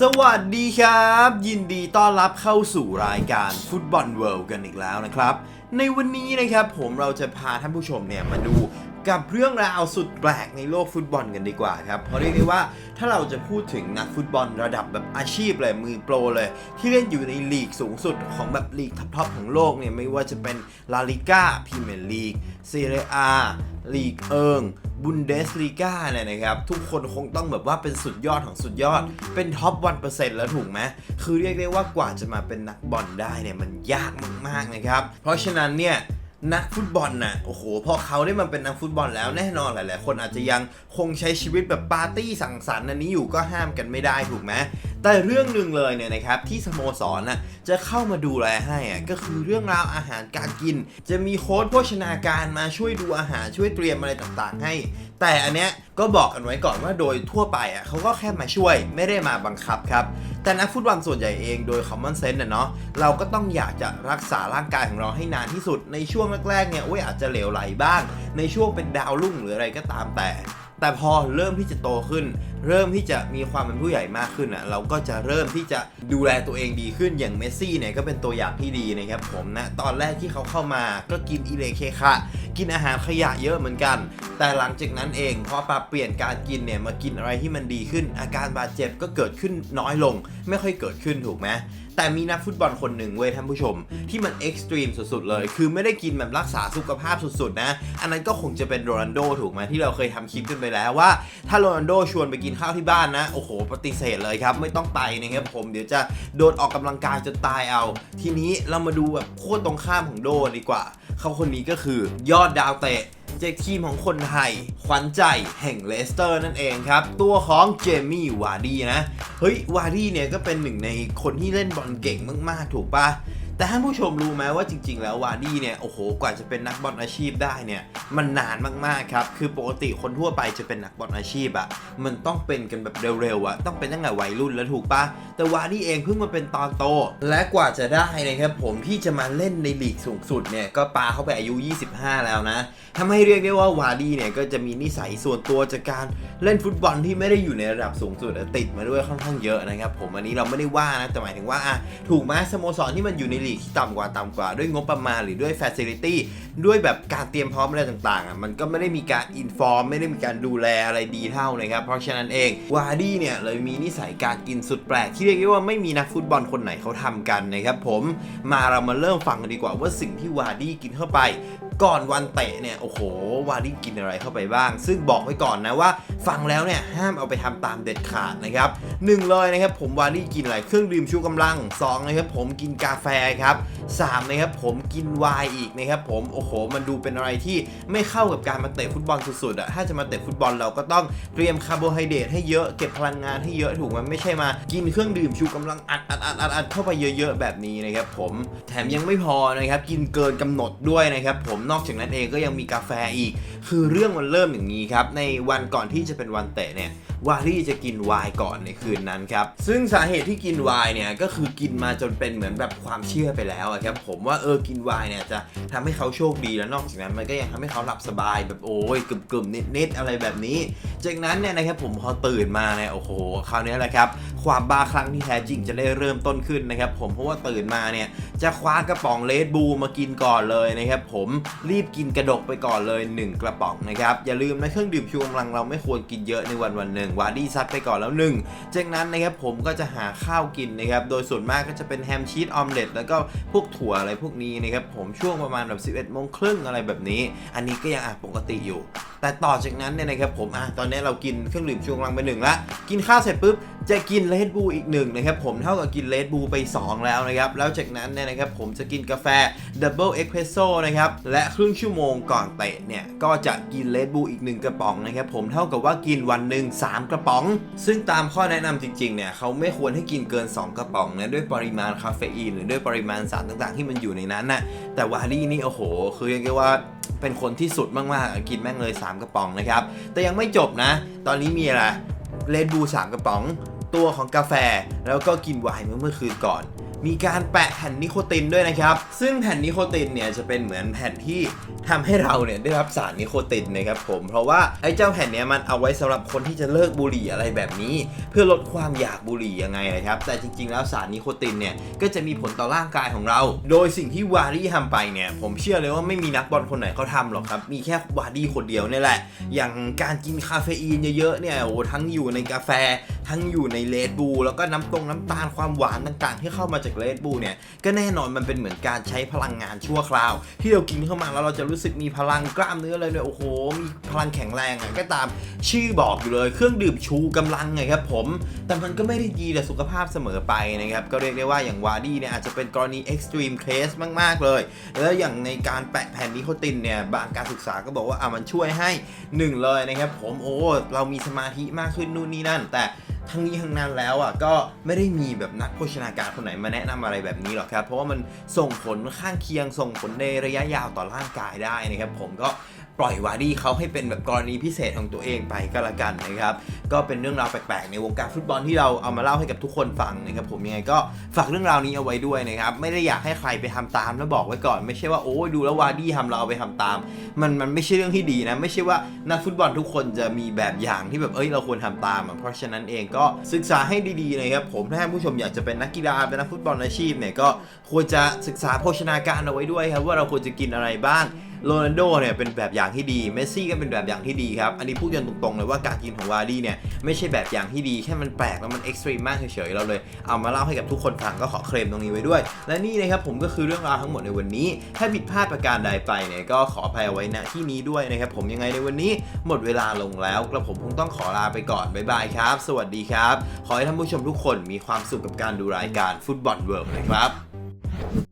สวัสดีครับ ยินดีต้อนรับเข้าสู่รายการฟุตบอลเวิลด์กันอีกแล้วนะครับ ในวันนี้นะครับผมเราจะพาท่านผู้ชมเนี่ยมาดูกับเรื่องราวสุดแปลกในโลกฟุตบอลกันดีกว่าครับ เพราะเรียกได้ว่าถ้าเราจะพูดถึงนักฟุตบอลระดับแบบอาชีพเลยมือโปรเลย ที่เล่นอยู่ในลีกสูงสุดของแบบลีกท็อปๆของโลกเนี่ยไม่ว่าจะเป็นลาลิก้าพรีเมียร์ลีกซีเรียอา ลีกเอิงบุนเดสลีกาเนี่ยนะครับ ทุกคนคงต้องแบบว่าเป็นสุดยอดของสุดยอด เป็นท็อปวันเปอร์เซ็นต์แล้วถูกไหมคือเรียกได้ว่ากว่าจะมาเป็นนักบอลได้เนี่ยมันยากมากๆนะครับ เพราะฉะนั้นเนี่ย นักฟุตบอลน่ะโอ้โหพอเขาได้มาเป็นนักฟุตบอลแล้วแน่นอนหลายๆคนอาจจะยังคงใช้ชีวิตแบบปาร์ตี้สังสรรค์อันนี้อยู่ก็ห้ามกันไม่ได้ถูกไหมแต่เรื่องหนึ่งเลยเนี่ยนะครับที่สโมสรน่ะจะเข้ามาดูแลให้อะก็คือเรื่องราวอาหารการกิน จะมีโค้ชโภชนาการมาช่วยดูอาหารช่วยเตรียมอะไรต่างๆ ให้แต่อันเนี้ยก็บอกกันไว้ก่อนว่าโดยทั่วไปอะเขาก็แค่มาช่วยไม่ได้มาบังคับครับ แต่นักฟุตบอลส่วนใหญ่เองโดย common sense นะเนาะเราก็ต้องอยากจะรักษาร่างกายของเราให้นานที่สุด ในช่วงแรกๆเนี่ยโอ้ยอาจจะเหลวไหลบ้าง ในช่วงเป็นดาวรุ่งหรืออะไรก็ตามแต่ แต่พอเริ่มที่จะโตขึ้น เริ่มที่จะมีความเป็นผู้ใหญ่มากขึ้นอะเราก็จะเริ่มที่จะดูแลตัวเองดีขึ้นอย่างเมสซี่เนี่ยก็เป็นตัวอย่างที่ดีนะครับผมนะตอนแรกที่เขาเข้ามาก็กินอิเลเคคะกินอาหารขยะเยอะเหมือนกัน แต่หลังจากนั้นเองพอปรับเปลี่ยนการกินเนี่ยมากินอะไรที่มันดีขึ้น อาการบาดเจ็บก็เกิดขึ้นน้อยลง ไม่ค่อยเกิดขึ้นถูกไหมแต่มีนักฟุตบอลคนหนึ่งเว้ยท่านผู้ชม ที่มันเอ็กซ์ตรีมสุดๆเลย คือไม่ได้กินแบบรักษาสุขภาพสุดๆนะ อันนั้นก็คงจะเป็นโรนัลโดถูกไหมที่เราเคยทำคลิปกันไปแล้วว่า ถ้าโรนัลโดชวนไปกินข้าวที่บ้านนะ โอ้โห ปฏิเสธเลยครับ ไม่ต้องไปนะครับผมเดี๋ยวจะโดนออกกำลังกายจนตายเอา ทีนี้เรามาดูแบบโคตรตรงข้ามของโดดีกว่า เขาคนนี้ก็คือยอดดาวเตะเจากทีมของคนไทย ขวัญใจแห่งเลสเตอร์นั่นเองครับ ตัวของเจมี่วาร์ดี้นะ เฮ้ยวาร์ดี้เนี่ยก็เป็นหนึ่งในคนที่เล่นบอลเก่งมากๆ ถูกปะ แต่ท่านผู้ชมรู้ไหมว่าจริง ๆ แล้ววาร์ดี้เนี่ยโอ้โหกว่าจะเป็นนักบอลอาชีพได้เนี่ยมันนานมากๆครับคือปกติคนทั่วไปจะเป็นนักบอลอาชีพอะมันต้องเป็นกันแบบเร็วๆอะต้องเป็นตั้งแต่วัยรุ่นแล้วถูกปะแต่วาร์ดี้เองเพิ่งมาเป็นตอนโต และกว่าจะได้นะครับผมที่จะมาเล่นในลีกสูงสุดเนี่ยก็ปาเข้าไปอายุ 25 แล้วนะทำให้เรียกได้ว่าวาร์ดี้เนี่ยก็จะมีนิสัยส่วนตัวจากการเล่นฟุตบอลที่ไม่ได้อยู่ในระดับสูงสุดอะติดมาด้วยค่อนข้างเยอะนะครับผมอันนี้เราไม่ได้ว่านะแต่หมายถึงว่าอะถูกไหมสโมสรที่มันอยู่ในลีกที่ต่ำกว่าต่ำกว่าด้วยงบประมาณหรือด้วยแฟซิลิตี้ด้วยแบบการเตรียมพร้อมอะไรต่างๆอะมันก็ไม่ได้มีการอินฟอร์มไม่ได้มีการดูแลอะไรดีเท่านะครับ เพราะฉะนั้นเองวาร์ดี้เนี่ยเลยมีนิสัยการกินสุดแปลกที่เรียกได้ว่าไม่มีนักฟุตบอลคนไหนเขาทำกันนะครับผมมาเรามาเริ่มฟังกันดีกว่าว่าสิ่งที่วาร์ดี้กินเข้าไป ก่อนวันเตะเนี่ยโอ้โหวาร์ดี้กินอะไรเข้าไปบ้าง ซึ่งบอกไว้ก่อนนะว่า ฟังแล้วเนี่ยห้ามเอาไปทำตามเด็ดขาดนะครับหนึ่งเลยนะครับผมวาร์ดี้กินอะไรเครื่องดื่มชูกำลังสองนะครับผมกินกาแฟครับสามนะครับผมกินไวน์อีกนะครับผมโอ้โห มันดูเป็นอะไรที่ไม่เข้ากับการมาเตะฟุตบอลสุดๆอะถ้าจะมาเตะฟุตบอลเราก็ต้องเตรียมคาร์โบไฮเดรตให้เยอะเก็บพลังงานให้เยอะถูกไหมไม่ใช่มากินเครื่องดื่มชูกำลังอัดอัดอัดอัดอัดเข้าไปเยอะ ๆ แบบนี้นะครับผมแถมยังไม่พอนะครับกินเกินกำหนดด้วยนะครับผมนอกจากนั้นเองก็ยังมีกาแฟอีก คือเรื่องมันเริ่มอย่างนี้ครับ ในวันก่อนที่จะเป็นวันเตะเนี่ยวารี่จะกินไวน์ก่อนในคืนนั้นครับ ซึ่งสาเหตุที่กินไวน์เนี่ยก็คือกินมาจนเป็นเหมือนแบบความเชื่อไปแล้วครับผมว่าเออกินไวน์เนี่ยจะทำให้เขาโชคดีแล้วนอกจากนั้นมันก็ยังทำให้เขาหลับสบายแบบโอ้ยกลุ่มๆนิดๆอะไรแบบนี้ จากนั้นเนี่ยนะครับผมพอตื่นมาเนี่ยโอ้โหคราวนี้แหละครับความบ้าคลั่งที่แท้จริงจะได้เริ่มต้นขึ้นนะครับผมเพราะว่าตื่นมาเนี่ยจะคว้ากระป๋องเลดบูมากินก่อนเลยนะครับผมรีบกินกระดกไปก่อนเลย 1 กระป๋องนะครับ อย่าลืมนะเครื่องดื่มชูกำลังเราไม่ควรกินเยอะในวันวันหนึ่งวาดี้ซัดไปก่อนแล้วหนึ่งจากนั้นนะครับผมก็จะหาข้าวกินนะครับ โดยส่วนมากก็จะเป็นแฮมชีสออมเล็ตแล้วก็พวกถั่วอะไรพวกนี้นะครับผมช่วงประมาณแบบ11โมงครึ่งอะไรแบบนี้ อันนี้ก็ยังอะปกติอยู่ แต่ต่อจากนั้นเนี่ยนะครับผมอะตอนนี้เรากินเครื่องดื่มชูกำลังไปหนึ่งละกินข้าวเสร็จปุ๊บจะกินเลดบูอีกหนึ่งนะครับผมเท่ากับกินเลดบูไป 2 แล้วนะครับ แล้วจากนั้นเนี่ยนะครับผมจะกินกาแฟดับเบิลเอ็กเพรสโซ่นะครับ และครึ่งชั่วโมงก่อนเตะเนี่ย ก็จะกินเลดบูอีก 1 กระป๋องนะครับผมเท่ากับว่ากินวันหนึ่ง3 กระป๋อง ซึ่งตามข้อแนะนำจริงๆเนี่ยเขาไม่ควรให้กินเกิน 2 กระป๋องนะด้วยปริมาณคาเฟอีนหรือด้วยปริมาณสารต่างๆ ที่มันอยู่ในนั้นนะแต่วารี่นี่โอ้โห คือเรียกว่า เป็นคนที่สุดมากๆ กินแม่งเลย 3 กระป๋องนะครับ แต่ยังไม่จบนะ ตอนนี้มีอะไรเลดบูสามกระป๋อง ตัวของกาแฟ แล้วก็กินไวน์เมื่อเมื่อคืนก่อน มีการแปะแผ่นนิโคตินด้วยนะครับ ซึ่งแผ่นนิโคตินเนี่ยจะเป็นเหมือนแผ่นที่ ทำให้เราเนี่ยได้รับสารนิโคตินนะครับผม เพราะว่าไอ้เจ้าแผ่นเนี้ยมันเอาไว้สำหรับคนที่จะเลิกบุหรี่อะไรแบบนี้ เพื่อลดความอยากบุหรี่ยังไงนะครับ แต่จริง ๆ แล้วสารนิโคตินเนี่ยก็จะมีผลต่อร่างกายของเรา โดยสิ่งที่วารี่ทำไปเนี่ยผมเชื่อเลยว่าไม่มีนักบอลคนไหนเขาทำหรอกครับ มีแค่วารี่คนเดียวเนี่ยแหละ อย่างการกินคาเฟอีนเยอะๆเนี่ยโอ้ทั้งอยู่ในกาแฟ ทั้งอยู่ในเลดบูแล้วก็น้ำตรงน้ำตาลความหวานต่างๆ ที่เข้ามาจากเลดบูเนี่ยก็แน่นอนมันเป็นเหมือนการใช้พลังงานชั่วคราว ที่เรากินเข้ามาแล้วเราจะรู้สึกมีพลังกล้ามเนื้อเลยเนี่ยโอ้โห มีพลังแข็งแรงอะก็ตามชื่อบอกอยู่เลยเครื่องดื่มชูกำลังไงครับผม แต่มันก็ไม่ได้ดีต่อสุขภาพเสมอไปนะครับ ก็เรียกได้ว่าอย่างวาร์ดี้เนี่ยอาจจะเป็นกรณี extreme case มาก ๆ เลย แล้วอย่างในการแปะแผ่นนิโคตินเนี่ยบางการศึกษาก็บอกว่าอะมันช่วยให้หนึ่งเลยนะครับผมโอ้เรามีสมาธิมากขึ้นนู่นนี่นั่น แต่ ทั้งนี้ทั้งนั้นแล้วอะก็ไม่ได้มีแบบนักโภชนาการคนไหนมาแนะนำอะไรแบบนี้หรอกครับ เพราะว่ามันส่งผลข้างเคียงส่งผลในระยะยาวต่อร่างกายได้นะครับผมก็ ปล่อยวาร์ดี้เขาให้เป็นแบบกรณีพิเศษของตัวเองไปก็แล้วกันนะครับ ก็เป็นเรื่องราวแปลกๆ ในวงการฟุตบอลที่เราเอามาเล่าให้กับทุกคนฟังนะครับผมยังไงก็ฝากเรื่องราวนี้เอาไว้ด้วยนะครับ ไม่ได้อยากให้ใครไปทำตามแล้วบอกไว้ก่อน ไม่ใช่ว่าโอ้ดูแล้ววาร์ดี้ทำเราเอาไปทำตาม มันมันไม่ใช่เรื่องที่ดีนะ ไม่ใช่ว่านักฟุตบอลทุกคนจะมีแบบอย่างที่แบบเอ้ยเราควรทำตามเพราะฉะนั้นเองก็ศึกษาให้ดีๆนะครับผมถ้าผู้ชมอยากจะเป็นนักกีฬาเป็นนักฟุตบอลอาชีพเนี่ยก็ควรจะศึกษาโภชนาการเอาไว้ด้วยครับว่าเราควรจะกินอะไรบ้าง โรนัลโดเนี่ยเป็นแบบอย่างที่ดี เมสซี่ก็เป็นแบบอย่างที่ดีครับ อันนี้พูดกันตรงๆเลยว่าการกินของวาร์ดี้เนี่ยไม่ใช่แบบอย่างที่ดี แค่มันแปลกแล้วมันเอ็กซ์ตรีมมากเฉยๆ เราเลยเอามาเล่าให้กับทุกคนฟังก็ขอเคลมตรงนี้ไว้ด้วย และนี่นะครับผมก็คือเรื่องราวทั้งหมดในวันนี้ ถ้าผิดพลาดประการใดไปเนี่ยก็ขออภัยเอาไว้ณที่นี้ด้วยนะครับผมยังไงในวันนี้หมดเวลาลงแล้วกระผมคงต้องขอลาไปก่อนบ๊ายบายครับ สวัสดีครับ ขอให้ท่านผู้ชมทุกคนมีความสุขกับการดูรายการฟุตบอลเวิร์นะครับ